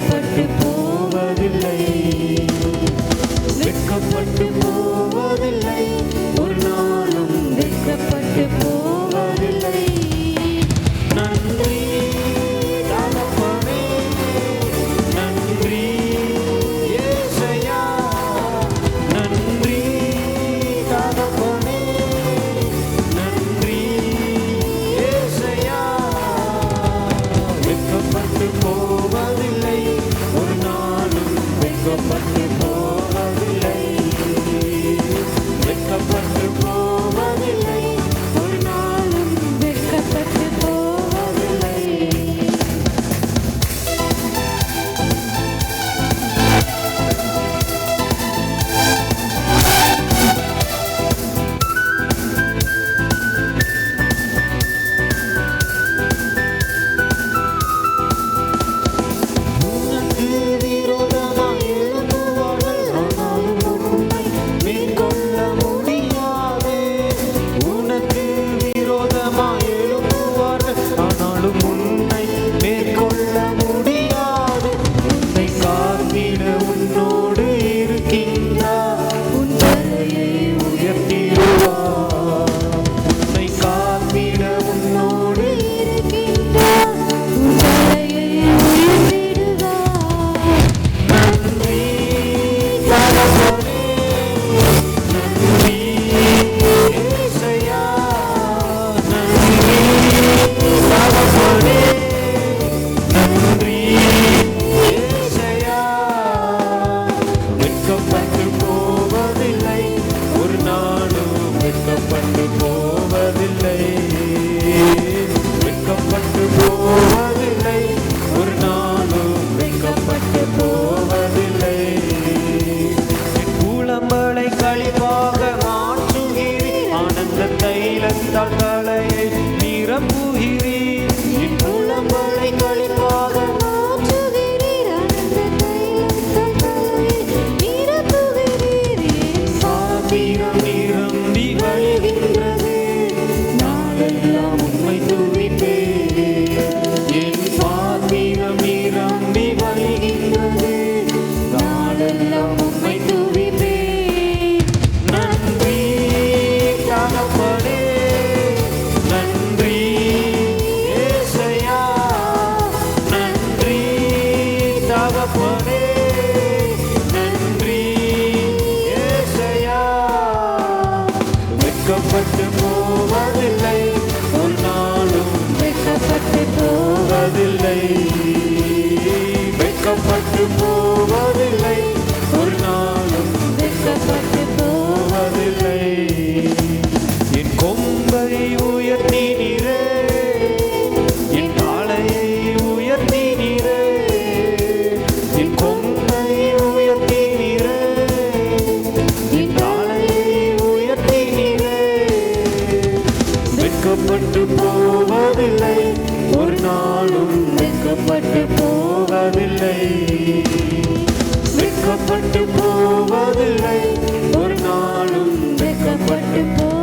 Lord. Come on, தன் நிரம்பு வெட்கப்பட்டு போவதில்லை ஒன்னாலும் வெட்கப்பட்டு போவதில்லை. வெட்கப்பட்டு போவதில்லை ஒரு நாளும் வெட்கப்பட்டு போவதில்லை. என் கொம்பை உயர்த்தி போவதில்லை. ஒரு நாளும் வெட்கப்பட்டு போவதில்லை. வெட்கப்பட்டு போவதில்லை. ஒரு நாளும் வெட்கப்பட்டு போ